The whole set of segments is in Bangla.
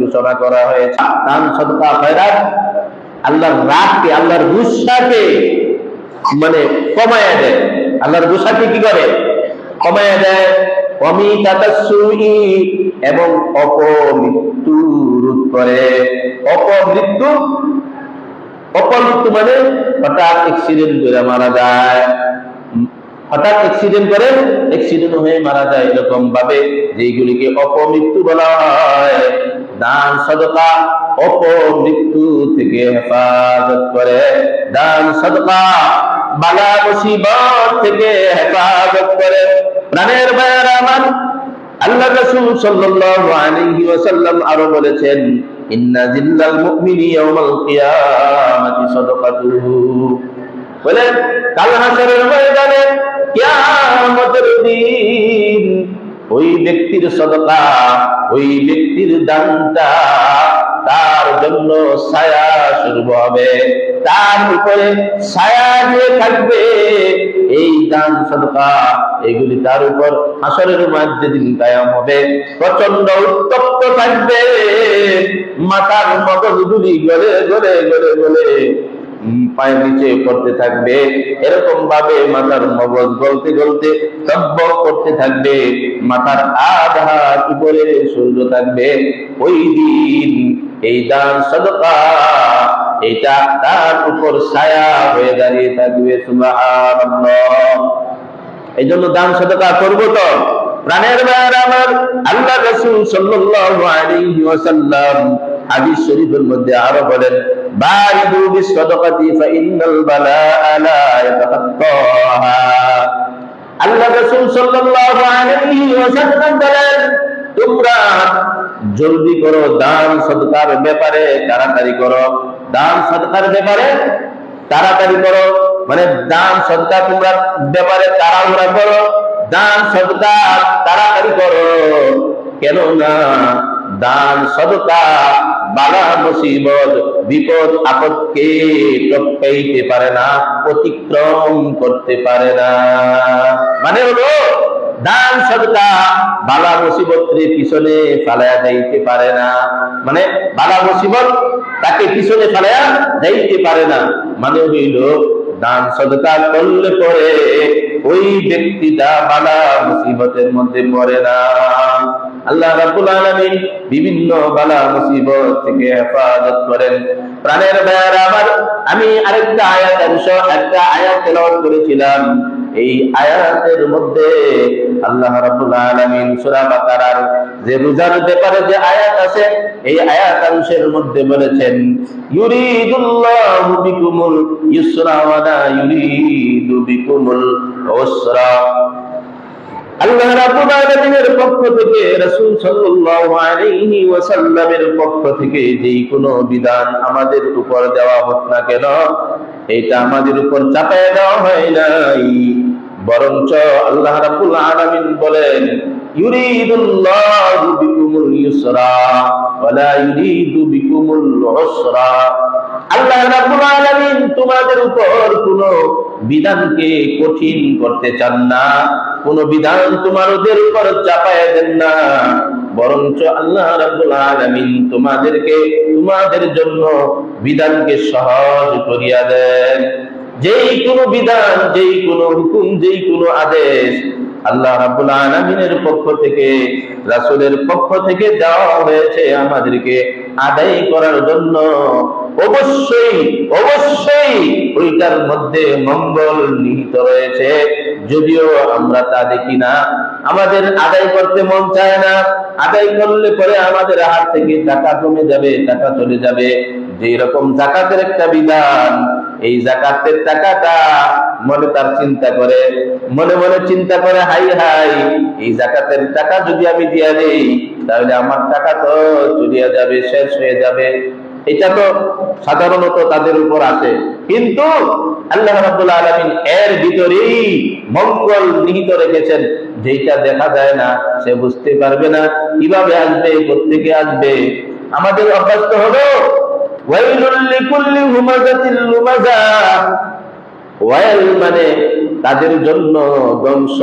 ঘোষণা করা হয়েছে। দান সদকা খয়রাত। আল্লাহর রাগকে, আল্লাহর গুসাকে মানে কমায়া দেয়। আল্লাহর গুসাকে কি করে? কমায়া দেয়। এবং অপমৃত্যু রোধ করে। অপমৃত্যু অপমৃত্যু মানে হঠাৎ অ্যাক্সিডেন্ট করে মারা যায়। হঠাৎ অ্যাক্সিডেন্ট করে অ্যাক্সিডেন্ট হয়ে মারা যায় এরকম ভাবে যেগুলিকে অপমৃত্যু বলা হয়। দান সদকা অপমৃত্যু থেকে হেফাজত করে। দান সদকা, বালা মুসিবত থেকে হেফাজত করে। প্রাণের ভাইয়ের আমার আল্লাহ রাসূল সাল্লাল্লাহু আলাইহি ওয়াসাল্লাম আরও বলেছেন, ইন্না জিল্লাল মুমিনি ইয়াউমাল কিয়ামাতি সাদাকাতুহু। বলেন, কাল হাসরের ময়দানে ব্যক্তির সদকা ওই ব্যক্তির দানটা তার জন্য ছায়া স্বরূপ হবে। তার উপরে ছায়া দিয়ে থাকবে এই দান সদকা। এগুলি তার উপর হাসরের মধ্যে দিন কায়াম হবে। প্রচণ্ড উত্তপ্ত থাকবে। মাথার মগজগুলি গলে গলে গলে গলে উম, পায়ের নিচে পড়তে থাকবে। এরকম ভাবে মাথার মগজ গলতে গলতে তব্য করতে থাকবে। মাথার আধা উপরে সূর্য থাকবে। ওই দিন এই দান সদকা, এটা তার উপর ছায়া হয়ে দাঁড়িয়ে থাকবে এই জন্য দান সদকা করব তো। প্রাণের ভাইয়ের আমার আল্লাহ রসুল সাল্লাল্লাহু আলাইহি ওয়াসাল্লাম হাদিস শরীফের মধ্যে আরও বলেন বারিদু বিসসাদাকাতি ফাইন্নাল বালাআ লা ইয়াতাখাত্তাহা। আল্লাহ রসুল সাল্লাল্লাহু আলাইহি ওয়াসাল্লাম বলেন, তোমরা জলদি করো, দান সদকার ব্যাপারে তাড়াতাড়ি করো। দান সদকার ব্যাপারে তাড়াতাড়ি করো। মানে দান সদকা তোমরা ব্যাপারে তাড়াহুড়া করো। দান সদকা তাড়াতাড়ি করো। কেন না দান, সদকা, বালা মুসিবত, বিপদ, আপদকে টপকাইতে পারে না, অতিক্রম করতে পারে না। মানে হলো, দান, সদকা, বালা মুসিবতের পিছনে ফালায়া যাইতে পারে না। মানে বালা মুসিবত তাকে পিছনে ফালায়া যাইতে পারে না। মানে হইল, দান, সদকা করলে পরে ওই ব্যক্তিটা বালা মুসিবতের মধ্যে পড়ে না। আল্লাহ রাব্বুল আলামিন বিভিন্ন বালা মুসিবত থেকে হেফাজত করেন। প্রাণের ভাইয়ার আমার আমি আরেকটা আয়াত অংশ, একটা আয়াত তেলাওয়াত করেছিলাম। এই আয়াতের মধ্যে আল্লাহ রাব্বুল আলামিন সূরা বাকারার যে রোজার ব্যাপারে যে আয়াত আছে, এই আয়াত অংশের মধ্যে বলেছেন, ইউরিদুল্লাহু বিকুমুল ইউসরা ওয়া লা ইউরিদু বিকুমুল উসরা। আল্লাহ রাব্বুল আলামিনের পক্ষ থেকে, রাসূল সাল্লাল্লাহু আলাইহি ওয়াসাল্লামের পক্ষ থেকে যেই কোনো বিধান আমাদের উপর দেওয়া হোক না কেন, এটা আমাদের উপর চাপায় দেওয়া হয় নাই। বরঞ্চ আল্লাহ রাব্বুল আলামিন বলেন, ইউরিদুল্লাহু বিকুমুল ইউসরা ওয়া লা ইউরিদু বিকুমুল উসরা। আল্লাহ রাব্বুল আলামিন তোমাদের উপর কোন বিধানকে কঠিন করতে চান না। কোন বিধান তোমাদের উপর চাপায় দেন না। বরঞ্চ আল্লাহ রাব্বুল তোমাদেরকে, তোমাদের জন্য বিধানকে সহজ করিয়া দেন। যেই কোনো বিধান, যেই কোনো হুকুম, যেই কোনো আদেশ আল্লাহ রাব্বুল আলামিনের পক্ষ থেকে, রাসূলের পক্ষ থেকে দেওয়া হয়েছে আমাদেরকে আদায় করার জন্য। অবশ্যই অবশ্যই ওইটার মধ্যে মঙ্গল নিহিত রয়েছে। যদিও আমরা তা দেখি না, আমাদের আদায় করতে মন চায় না, আদায় করলে পরে আমাদের হাত থেকে টাকা কমে যাবে, টাকা চলে যাবে। যে রকম জাকাতের একটা বিধান, এই জাকাতের টাকাটা মনে তার চিন্তা করে, মনে মনে চিন্তা করে, হাই হাই, এই জাকাতের টাকা যদি আমি দিয়া দেই, তাহলে আমার টাকা তো চলিয়া যাবে, শেষ হয়ে যাবে। এটা তো সাধারণত তাদের উপর আসে কিন্তু আল্লাহ রাব্বুল আলামিন এর ভিতরেই মঙ্গল নিহিত রেখেছেন। যেটা দেখা যায় না, সে বুঝতে পারবে না, কীভাবে আসবে কোথেকে আসবে। আমাদের অভ্যাস তো হলো মানে তাদের জন্য ধ্বংস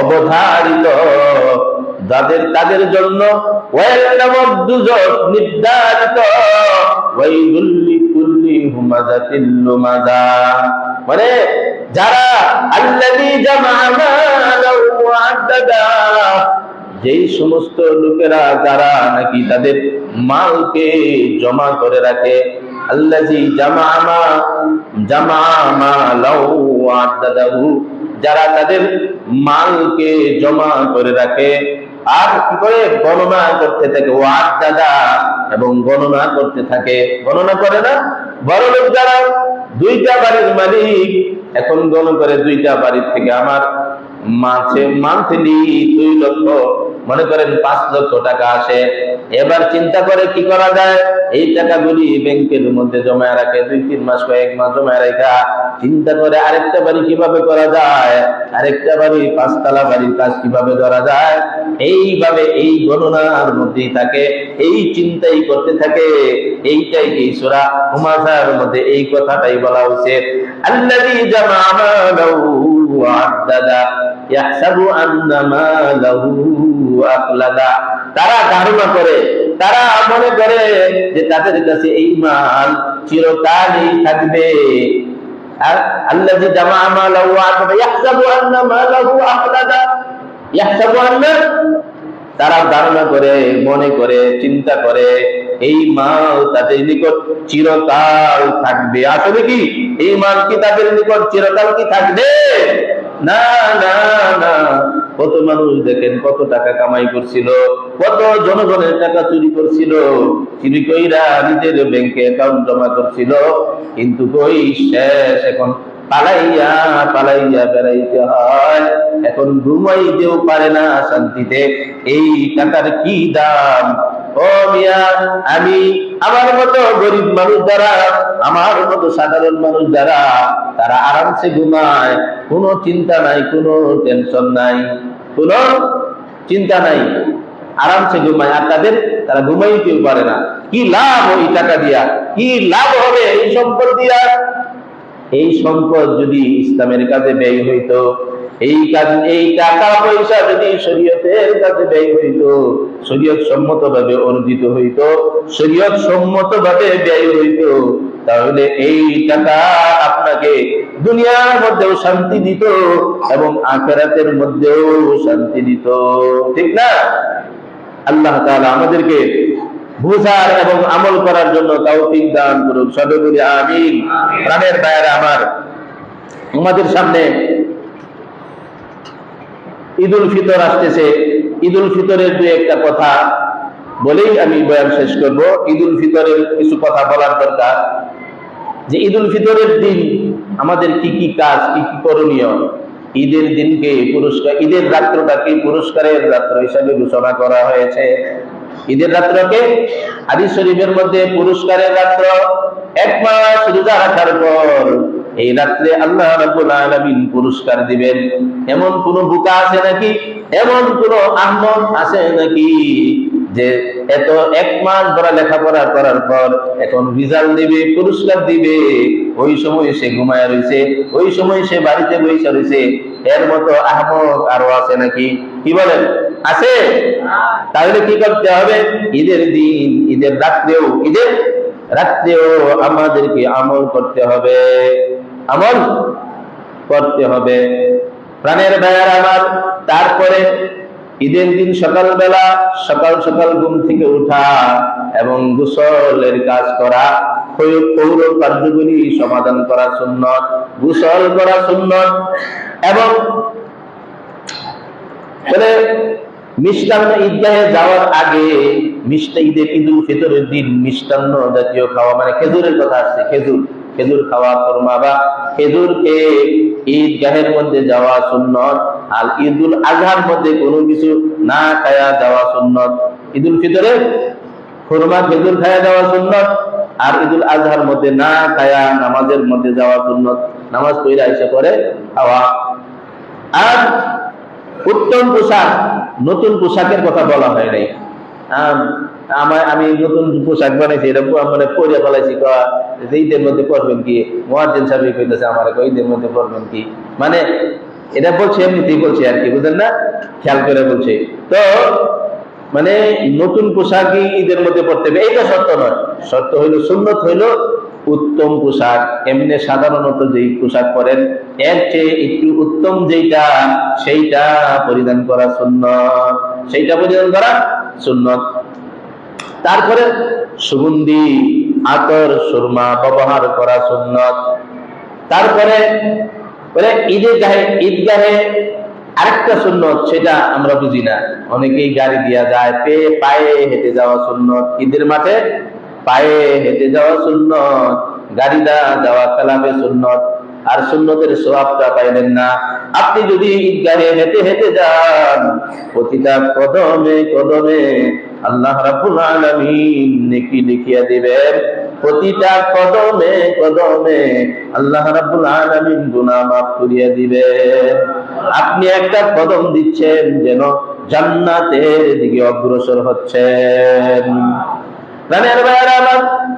অবধারিত। যাদের, তাদের জন্য নির্ধারিত। মানে যারা যেই সমস্ত লোকেরা যারা নাকি তাদের মালকে জমা করে রাখে আল্লাজি জামামা জামামা লাউ আদাদাহু যারা তাদের মালকে জমা করে রাখে আর কি করে? গণনা করতে থাকে। ও দাদা এবং গণনা করতে থাকে। গণনা করে না? বড় লোক যারা, দুইটা বাড়ির মালিক, এখন গণ করে দুইটা বাড়ির থেকে। আমার মাসে মান্থলি দুই লক্ষ, মনে করেন পাঁচ লক্ষ টাকা আসে। এবার চিন্তা করে কি করা যায়? এই টাকাগুলি ব্যাংকের মধ্যে জমা রাখে, দুই, তিন মাস কয়েক মাস জমা রাখা চিন্তা করে আরেকটা বাড়ি কীভাবে করা যায়? আরেকটা বাড়ি, পাঁচতলা বাড়ির কাজ কীভাবে করা যায়? এইভাবে এই গণনার মধ্যেই থাকে, এই চিন্তাই করতে থাকে। এইটাই এই সুরা হুমাসার মধ্যে এই কথাটাই বলা হয়েছে তারা ধারণা করে, তারা মনে করে যে তাদের কাছে এই মাল চিরকালই থাকবে। আর আল্লাযী জামা মালাহু ওয়া আদ্দাদা, ইয়াহসাবু আন্না মালাহু আন্না তারা ধারণা করে, মনে করে, চিন্তা করে, এই মাল তাদের নিকট চিরকাল থাকবে। আসলে কি? এই মাল কি তাদের নিকট চিরকাল কি থাকবে? না না না। কত মানুষ দেখেন, কত টাকা কামাই করছিল, কত জনগণের টাকা চুরি করছিল। চুরি কইরা নিজের ব্যাংকে অ্যাকাউন্ট জমা করছিল, কিন্তু কই শেষ এখন পালাইয়া পালাইয়া বেড়াইতে হয়। এখন ঘুমাইতেও পারে না শান্তিতে। এই টাকার কি দাম? ও মিয়া, আমি আমার মতো গরিব মানুষ যারা, আমার মতো সাধারণ মানুষ যারা, তারা আরামসে ঘুমায়। কোনো চিন্তা নাই, কোনো টেনশন নাই। কোনো চিন্তা নাই। আরামসে ঘুমায়। আর তাদের, তারা ঘুমাইতেও পারে না। কি লাভ ওই টাকা দিয়া? কি লাভ হবে এই সম্পদ দিয়া? এই সম্পদ যদি ইসলামের কাজে ব্যয় হইত, এই কাজ, এই টাকা পয়সা যদি শরীয়তের কাছে ব্যয় হইতো, শরীয়ত সম্মত ভাবে অর্জিত হইতো, শরীয়ত সম্মত ভাবে ব্যয় হইত, তাহলে এই টাকা আপনাকে দুনিয়ার মধ্যেও শান্তি দিত এবং আখেরাতের মধ্যেও শান্তি দিত। ঠিক না? আল্লাহ তাআলা আমাদেরকে বুঝার এবং আমল করার জন্য তৌফিক দান করুন। সবে আমিন। প্রাণের ভাইয়েরা আমার আমাদের সামনে ঈদুল ফিতর আসতেছে। ঈদুল ফিতরের দু একটা কথা বলেই আমি বয়ান শেষ করব। ঈদুল ফিতরের কিছু কথা বলার দরকার। যে ঈদুল ফিতরের দিন আমাদের কি কি কাজ কি কি করণীয়? ঈদের দিনকে পুরস্কার ঈদের রাত্রটাকে পুরস্কারের রাত্র হিসাবে ঘোষণা করা হয়েছে। ঈদের রাত্রকে হাদিস শরীফের মধ্যে পুরস্কারের রাত্র, এক মাস রোজা রাখার পর এই রাত্রে আল্লাহ পুরস্কার দিবেন। এমন কোন বুকা আছে নাকি? এমন কোন আহমদ আছে নাকি যে এত এক মাস ধরা লেখাপড়া করার পর এখন রেজাল্ট দিবে, পুরস্কার দিবে। ওই সময় সে ঘুমায় রয়েছে, ওই সময় সে বাড়িতে বসে রয়েছে। এর মতো আহমদ আরও আছে নাকি? কি বলেন? আছে? তাহলে কি করতে হবে? ঈদের দিন, ঈদের রাত্রেও ঈদের রাত্রেও আমাদেরকে আমল করতে হবে। আমল করতে হবে। প্রাণের ভাইয়ার আমার, তারপরে ঈদের দিন সকালবেলা সকাল সকাল ঘুম থেকে উঠা এবং গোসলের কাজ করা পৌর কার্যগুলি সমাধান করা সুন্নত, গোসল করা সুন্নত এবং বলে মিষ্টান্ন ঈদগাহে যাওয়ার আগে, মিষ্টা ঈদের ঈদুল ফিতরের দিন মিষ্টান্ন জাতীয় খাওয়া মানে খেজুরের কথা আসছে, খেজুর। খেজুর খাওয়া কর্মা বা খেজুর খেয়ে ঈদগাহের মধ্যে যাওয়া সুন্নত, আর ঈদুল আজহার মধ্যে কোনো কিছু না খায়া যাওয়া সুন্নত। ঈদুল ফিতরে খুরমা, খেজুর খায়া যাওয়া সুন্নত, আর ঈদুল আজহার মধ্যে না খায়া নামাজের মধ্যে যাওয়া সুন্নত। নামাজ পড়ে আইসা করে খাওয়া। আর উত্তম পোশাক, নতুন পোশাকের কথা বলা হয় নাই। আম- আমার আমি নতুন পোশাক বানাইছি, এটা মানে পরে ফেলাইছি ঈদের মধ্যে করবেন কি? মহাজিন সাহেব কইতেছে আমার ঈদের মধ্যে করবেন কি? মানে এটা বলছে, এমনিতেই বলছে আর কি বুঝলেন না? খেয়াল করে বলছে। তো মানে নতুন পোশাকই ঈদের মধ্যে পড়তে হবে, এইটা সত্য নয়। সত্য হইল সুন্নত হইল উত্তম পোশাক। এমনি সাধারণত যেই পোশাক পরেন, এর চেয়ে একটু উত্তম যেইটা, সেইটা পরিধান করা সুন্নত। সেইটা পরিধান করা সুন্নত। তারপরে সুগন্ধি, আতর, সুরমা ব্যবহার করা সুন্নত। তারপরে বলে ঈদের গাহে ঈদগাহে আরেকটা সুন্নত, সেটা আমরা বুঝি না। অনেকেই গাড়ি দিয়া যায় পেয়ে পায়ে হেঁটে যাওয়া সুন্নত। ঈদের মাঠে পায়ে হেঁটে যাওয়া সুন্নত গাড়িটা যাওয়া কালামে সুন্নত, আর সুন্নতের সোয়াবটা পাইলেন না। আপনি যদি ঈদগাহে হেঁটে হেঁটে যান, প্রতিটা কদমে কদমে আল্লাহ রাব্বুল নেকি লিখিয়া দিবেন। প্রতিটা কদমে কদমে আল্লাহ রাব্বুল আলামিন গুনাহ মাফ করিয়া দিবেন। আপনি একটা কদম দিচ্ছেন যেন জান্নাতের দিকে অগ্রসর হচ্ছেন।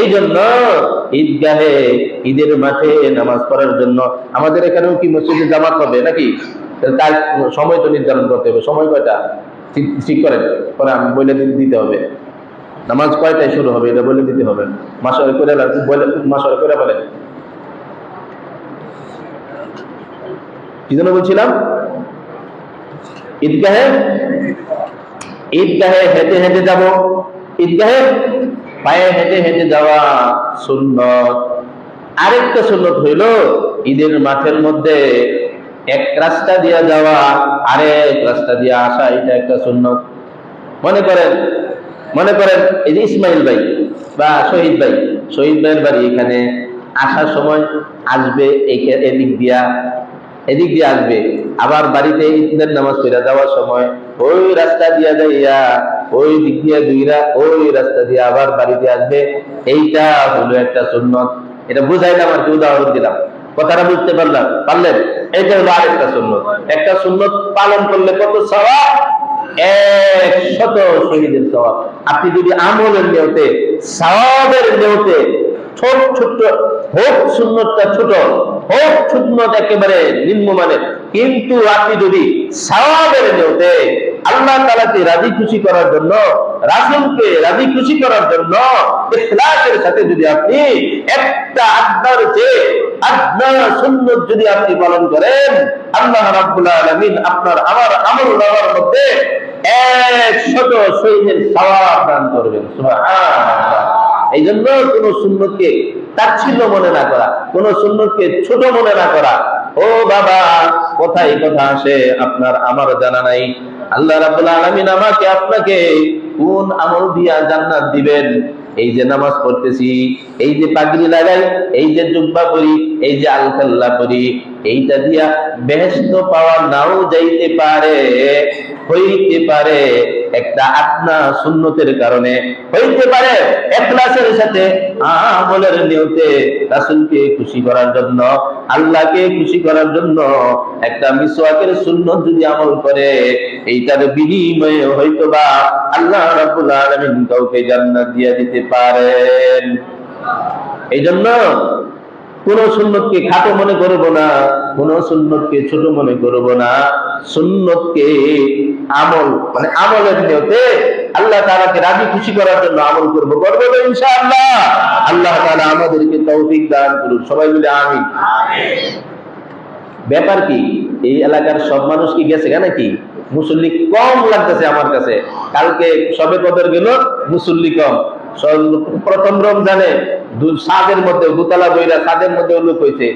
এই জন্য ঈদগাহে ঈদের মাঠে নামাজ পড়ার জন্য আমাদের এখানেও কি মসজিদে জামাত হবে নাকি? তার সময় তো নির্ধারণ করতে হবে। সময় কয়টা? ঠিক করেন। আমি বলে দিতে হবে। নামাজ কয়টায় শুরু হবে এটা বলে দিতে হবে। করে মাসরে করে বলেন। কি জন্য বলছিলাম? ঈদগাহে? ঈদগাহে হেঁটে হেঁটে যাব। ঈদগাহে পায়ে হেঁটে হেঁটে যাওয়া সুন্নত। আরেকটা সুন্নত হইল, ঈদের মাঠের মধ্যে এক রাস্তা দিয়া যাওয়া, আরেক রাস্তা দিয়ে আসা, এটা একটা সুন্নত। মনে করেন মনে করেন, এই যে ইসমাইল ভাই বা শহীদ ভাই, শহীদ ভাইয়ের বাড়ি এখানে আসার সময় আসবে এদিক দিয়া, এদিক দিয়ে আসবে। আবার বাড়িতে ঈদের নামাজ পড়া যাওয়ার সময় ওই রাস্তা দিয়া যাইয়া ওই দিক দুইরা ওই রাস্তা দিয়ে আবার বাড়িতে আসবে, এইটা হলো একটা সুন্নত। এটা বুঝাইলাম আর কি, উদাহরণ দিলাম। কথাটা বুঝতে পারলাম, পারলেন? এটা হলো আরেকটা সুন্নত। একটা সুন্নত পালন করলে কত সওয়াব? আপনি যদি আমলের নিয়তে সওয়াবের নিয়তে ছোট ছোট হোক, সুন্নতটা ছোট একেবারে নিম্নমানের। কিন্তু আপনি যদি আল্লাহ তালাকে রাজি খুশি করার জন্য, রাসুলকে রাজি খুশি করার জন্য সাথে যদি আপনি একটা আড্ডার চেয়ে যদি আপনি পালন করেন, আল্লাহ আপনার আমার এই জন্য কোন সুন্নতকে তাচ্ছিল্য মনে না করা, কোন সুন্নতকে ছোট মনে না করা। ও বাবা, কোথায় কথা আসে? আপনার আমার জানা নাই। আল্লাহ রাব্বুল আলামিন আমাকে, আপনাকে কোন আমল দিয়া জান্নাত দিবেন? এই যে নামাজ পড়তেছি, এই যে পাগড়ি লাগাই, এই যে জুব্বা পরি, এই যে আলখাল্লা পরি, এইটা দিয়া বেহেস্ত পাওয়া নাও যাইতে পারে। হইতে পারে একটা আপনা সুন্নতের কারণে, হইতে পারে একলাসের সাথে আমলের নিয়তে রাসূলকে খুশি করার জন্য, আল্লাহকে খুশি করার জন্য একটা মিসওয়াকের সুন্নত যদি আমল করে, এইটার বিনিময়ে হয়তো বা আল্লাহ রাব্বুল আলামিন কাউকে জান্নাত দিয়ে দিতে পারেন। এই জন্য কোন সুন্নতকে খাটো মনে করব না, কোন সুন্নতকে ছোট মনে করব না। সুন্নতকে আমল মানে আমলের নিয়তে আল্লাহ তাআলাকে রাজি খুশি করার জন্য আমল করব। করব তো ইনশাআল্লাহ। আল্লাহ তাআলা আমাদেরকে তৌফিক দান করুন সবাই মিলে আমিন। ব্যাপার কি, এই এলাকার সব মানুষ কি গেছে কেন কি মুসল্লি কম লাগতেছে আমার কাছে। কালকে সবে কদর গেল, মুসল্লি কম। প্রথম রমজানে সাদের মধ্যে দুতলা বইরা সাদের মধ্যে লোক হয়েছে।